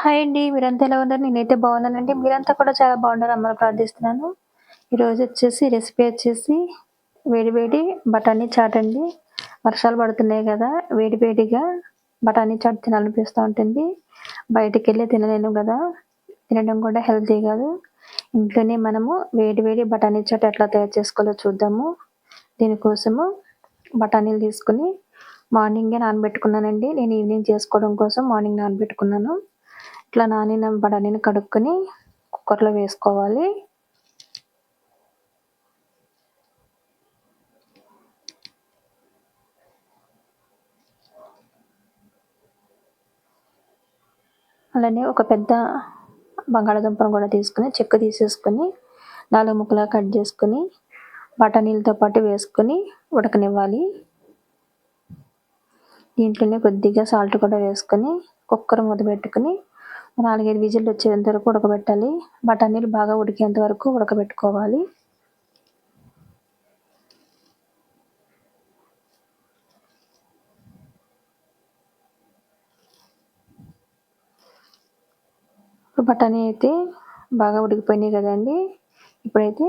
Hi అండి. మీరంతా ఎలా ఉన్నారు? నేనైతే బాగున్నానండి. మీరంతా కూడా చాలా బాగుండాలని ప్రార్థిస్తున్నాను. ఈరోజు వచ్చేసి రెసిపీ వచ్చేసి వేడివేడి బఠానీ చాట్ అండి. వర్షాలు పడుతున్నాయి కదా! వేడివేడిగా బఠానీ చాట్ తినాలనిపిస్తూ ఉంటుంది. బయటికి వెళ్ళి తినలేను కదా! తినడం కూడా హెల్తీ కాదు. ఇంట్లోనే మనము వేడి వేడి బఠానీ చాట్ ఎట్లా తయారు చేసుకోవాలో చూద్దాము. దీనికోసము బఠానీలు తీసుకొని మార్నింగే నానబెట్టుకున్నానండి. నేను ఈవినింగ్ చేసుకోవడం కోసం మార్నింగ్ నానబెట్టుకున్నాను. ఇట్లా నానిన బఠానీని కడుక్కొని కుక్కర్లో వేసుకోవాలి. అలానే ఒక పెద్ద బంగాళాదుంపను కూడా తీసుకుని చెక్క తీసేసుకొని నాలుగు ముక్కలుగా కట్ చేసుకొని బఠానీలతో పాటు వేసుకొని ఉడకనివ్వాలి. దీంట్లోనే కొద్దిగా సాల్ట్ కూడా వేసుకొని కుక్కర్ మూత పెట్టుకుని నాలుగైదు విజిల్ వచ్చేంత వరకు ఉడకబెట్టాలి. బఠానీలు బాగా ఉడికేంత వరకు ఉడకబెట్టుకోవాలి. బఠానీ అయితే బాగా ఉడికిపోయినాయి కదండి. ఇప్పుడైతే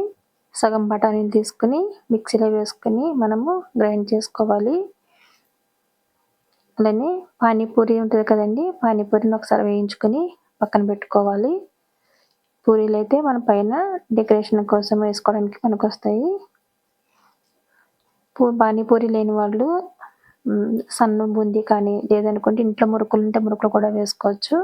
సగం బఠానీని తీసుకుని మిక్సీలో వేసుకొని మనము గ్రైండ్ చేసుకోవాలి. అలానే పానీపూరి ఉంటుంది కదండి పానీపూరిని ఒకసారి వేయించుకొని పక్కన పెట్టుకోవాలి. పూరీలు అయితే మన పైన డెకరేషన్ కోసం వేసుకోవడానికి మనకు వస్తాయి పూ పానీపూరి లేని వాళ్ళు సన్న బూందీ కానీ లేదనుకుంటే ఇంట్లో మురుకులు ఉంటే మురుకులు కూడా వేసుకోవచ్చు.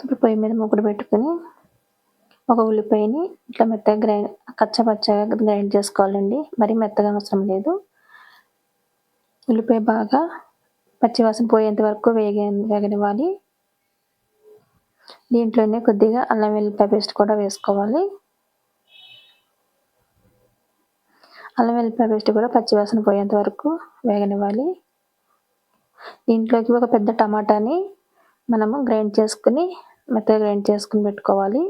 ఇప్పుడు పొయ్యి మీద ముగ్గురు పెట్టుకుని ఒక ఉల్లిపాయని ఇట్లా మెత్తగా గ్రైండ్ కచ్చపచ్చగా గ్రైండ్ చేసుకోవాలండి. మరీ మెత్తగా అవసరం లేదు. ఉల్లిపాయ బాగా పచ్చివాసన పోయేంత వరకు వేగ వేగనివ్వాలి. దీంట్లోనే కొద్దిగా అల్లం వెల్లిపాయ పేస్ట్ కూడా వేసుకోవాలి. అల్లం వెల్లిపాయ పేస్ట్ కూడా పచ్చివాసన పోయేంత వరకు వేగనివ్వాలి. దీంట్లోకి ఒక పెద్ద టమాటాని మనము గ్రైండ్ చేసుకుని మెత్తగా గ్రైండ్ చేసుకుని పెట్టుకోవాలి.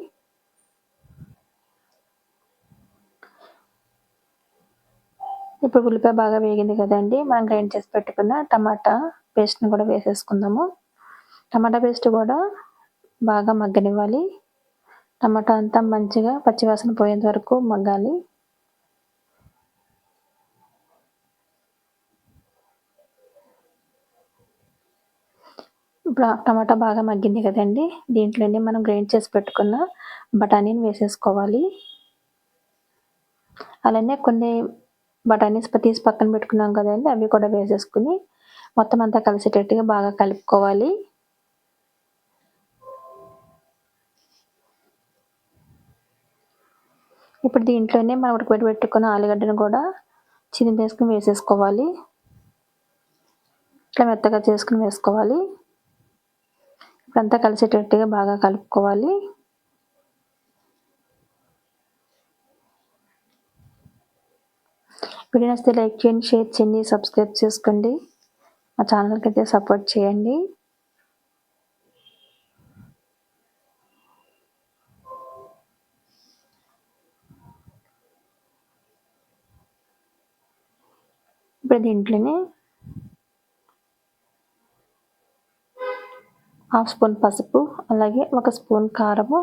ఇప్పుడు ఉల్లిపాయ బాగా వేగింది కదండి మనం గ్రైండ్ చేసి పెట్టుకున్న టమాటా పేస్ట్ని కూడా వేసేసుకుందాము. టమాటా పేస్ట్ కూడా బాగా మగ్గనివ్వాలి. టమాటా అంతా మంచిగా పచ్చివాసన పోయేంత వరకు మగ్గాలి. ఇప్పుడు టమాటా బాగా మగ్గింది కదండి దీంట్లోనే మనం గ్రైండ్ చేసి పెట్టుకున్న బఠానీని వేసేసుకోవాలి. అలానే కొన్ని బఠానీస్ తీసి పక్కన పెట్టుకున్నాం కదండి అవి కూడా వేసేసుకుని మొత్తం అంతా కలిసేటట్టుగా బాగా కలుపుకోవాలి. ఇప్పుడు దీంట్లోనే మనం ఉడకబెట్టి పెట్టుకున్న ఆలుగడ్డను కూడా చిన్న వేసుకుని వేసేసుకోవాలి. ఇట్లా మెత్తగా చేసుకుని వేసుకోవాలి. ఇప్పుడంతా కలిసేటట్టుగా బాగా కలుపుకోవాలి. వీడియో నచ్చితే లైక్ చేయండి షేర్ చేయండి సబ్స్క్రైబ్ చేసుకోండి. మా ఛానల్కి అయితే సపోర్ట్ చేయండి. ఇప్పుడు దీంట్లోనే హాఫ్ స్పూన్ పసుపు అలాగే ఒక స్పూన్ కారము.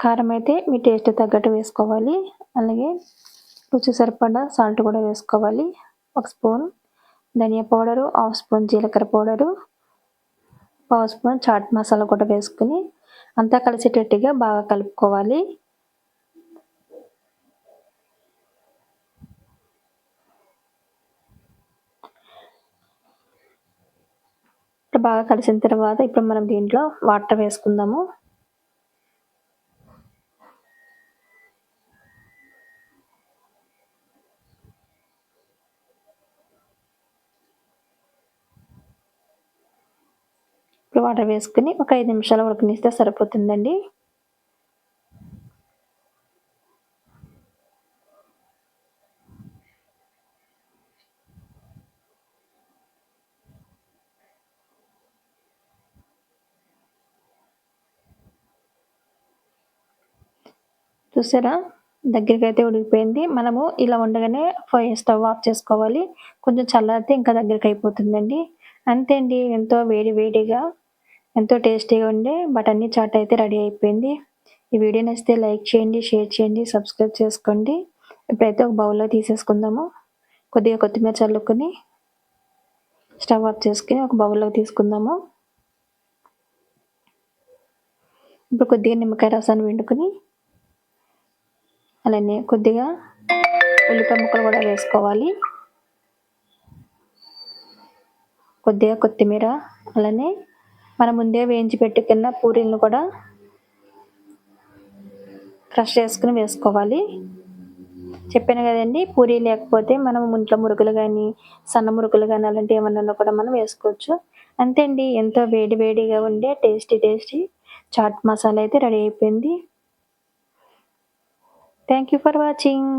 కారం అయితే మీ టేస్ట్ తగ్గట్టు వేసుకోవాలి. అలాగే రుచి సరిపడా సాల్ట్ కూడా వేసుకోవాలి. ఒక స్పూన్ ధనియా పౌడరు హాఫ్ స్పూన్ జీలకర్ర పౌడరు పావు స్పూన్ చాట్ మసాలా కూడా వేసుకుని అంతా కలిసేటట్టుగా బాగా కలుపుకోవాలి. బాగా కలిసిన తర్వాత ఇప్పుడు మనం దీంట్లో వాటర్ వేసుకుందాము. వాటర్ వేసుకుని ఒక ఐదు నిమిషాలు ఉడకనిస్తే సరిపోతుందండి. చూసారా? దగ్గరికి అయితే ఉడికిపోయింది. మనము ఇలా ఉండగానే ఫైవ్ స్టవ్ ఆఫ్ చేసుకోవాలి. కొంచెం చల్లారితే ఇంకా దగ్గరికి అయిపోతుందండి అంతే అండి. ఎంతో వేడి వేడిగా ఎంతో టేస్టీగా ఉండే బఠానీ చాట్ అయితే రెడీ అయిపోయింది. ఈ వీడియో నచ్చితే లైక్ చేయండి షేర్ చేయండి సబ్స్క్రైబ్ చేసుకోండి. ఇప్పుడైతే ఒక బౌల్లో తీసేసుకుందాము. కొద్దిగా కొత్తిమీర చల్లుకొని స్టవ్ ఆఫ్ చేసుకుని ఒక బౌల్లో తీసుకుందాము. ఇప్పుడు కొద్దిగా నిమ్మకాయ రసాన్ని వండుకొని అలానే కొద్దిగా ఉల్లిపాయ ముక్కలు కూడా వేసుకోవాలి. కొద్దిగా కొత్తిమీర అలానే మనం ముందే వేయించి పెట్టుకున్న పూరీలను కూడా క్రష్ చేసుకుని వేసుకోవాలి. చెప్పాను కదండి పూరి లేకపోతే మనం ఇంట్లో మురుకులు కానీ సన్న మురుకులు కానీ అలాంటివి ఏమన్నా కూడా మనం వేసుకోవచ్చు. అంతే అండి ఎంతో వేడి వేడిగా ఉండే టేస్టీ టేస్టీ చాట్ మసాలా అయితే రెడీ అయిపోయింది. Thank you for watching.